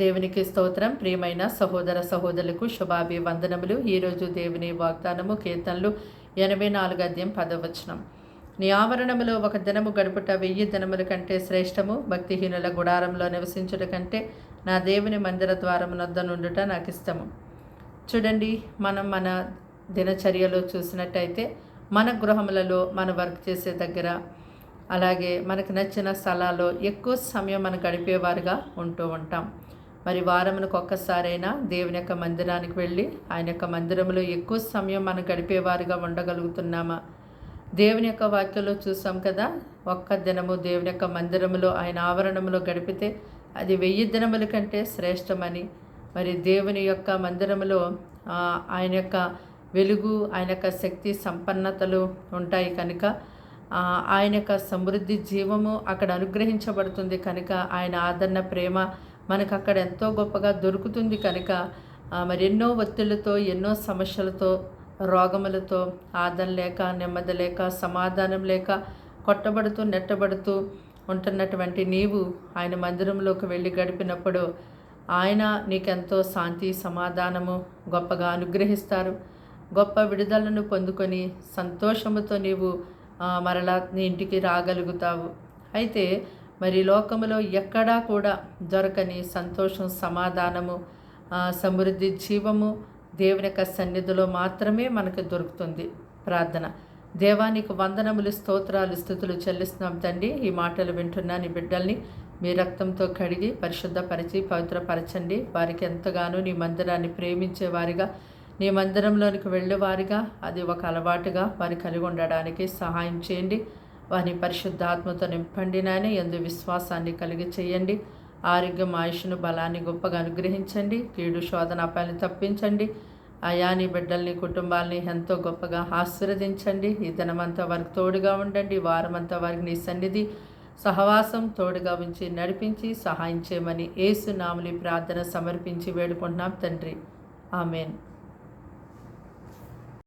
దేవునికి స్తోత్రం. ప్రియమైన సహోదర సహోదరులకు శుభాభివందనములు. ఈరోజు దేవుని వాగ్దానము కీర్తనలు ఎనభై నాలుగు అధ్యాయం పదవచనం నీ ఆవరణములో ఒక దినము గడుపుట వెయ్యి దినముల కంటే శ్రేష్టము. భక్తిహీనుల గుడారంలో నివసించుట కంటే నా దేవుని మందిర ద్వారమునొద్ద నుండుట నాకు ఇష్టము చూడండి మనం మన దినచర్యలో చూసినట్టయితే మన గృహములలో మన వర్క్ చేసే దగ్గర అలాగే మనకు నచ్చిన స్థలాల్లో ఎక్కువ సమయం మనం గడిపేవారుగా ఉంటూ ఉంటాం. మరి వారమునకు ఒక్కసారైనా దేవుని యొక్క మందిరానికి వెళ్ళి ఆయన యొక్క మందిరంలో ఎక్కువ సమయం మనం గడిపేవారుగా ఉండగలుగుతున్నామా? దేవుని యొక్క వాక్యంలో చూసాం కదా ఒక్క దినము దేవుని యొక్క మందిరములో ఆయన ఆవరణములో గడిపితే అది వెయ్యి దినముల కంటే శ్రేష్టమని. మరి దేవుని యొక్క మందిరములో ఆయన యొక్క వెలుగు ఆయన యొక్క శక్తి సంపన్నతలు ఉంటాయి కనుక ఆయన యొక్క సమృద్ధి జీవము అక్కడ అనుగ్రహించబడుతుంది కనుక ఆయన ఆదరణ ప్రేమ మనకు అక్కడ ఎంతో గొప్పగా దొరుకుతుంది కనుక మరెన్నో మరి ఎన్నో ఒత్తిళ్ళతో ఎన్నో సమస్యలతో రోగములతో ఆదం లేక నెమ్మది లేక సమాధానం లేక కొట్టబడుతూ నెట్టబడుతూ ఉంటున్నటువంటి నీవు ఆయన మందిరంలోకి వెళ్ళి గడిపినప్పుడు ఆయన నీకెంతో శాంతి సమాధానము గొప్పగా అనుగ్రహిస్తారు. గొప్ప విడుదలను పొందుకొని సంతోషముతో నీవు మరలా నీ ఇంటికి రాగలుగుతావు. అయితే మరి లోకములో ఎక్కడా కూడా దొరకని సంతోషం సమాధానము సమృద్ధి జీవము దేవుని యొక్క సన్నిధిలో మాత్రమే మనకు దొరుకుతుంది. ప్రార్థన. దేవానికి వందనములు స్తోత్రాలు స్థుతులు చెల్లిస్తున్నాం తండ్రి. ఈ మాటలు వింటున్న నీ బిడ్డల్ని మీ రక్తంతో కడిగి పరిశుద్ధపరిచి పవిత్రపరచండి. వారికి ఎంతగానో నీ మందిరాన్ని ప్రేమించే వారిగా నీ మందిరంలోనికి వెళ్ళేవారిగా అది ఒక అలవాటుగా వారి కలిగి ఉండడానికి సహాయం చేయండి. వారిని పరిశుద్ధాత్మతో నింపండి నాయన ఎందు విశ్వాసాన్ని కలిగి చేయండి. ఆరోగ్యం ఆయుష్ను బలాన్ని గొప్పగా అనుగ్రహించండి. కీడు శోధనాపాయాలను తప్పించండి. అయాని బిడ్డల్ని కుటుంబాల్ని ఎంతో గొప్పగా ఆశీర్వదించండి. ఈ దినమంతా వారికి తోడుగా ఉండండి. వారమంతా వారికి నీ సన్నిధి సహవాసం తోడుగా ఉంచి నడిపించి సహాయం చేయమని ఏసు ప్రార్థన సమర్పించి వేడుకుంటున్నాం. తండ్రి ఆమెన్.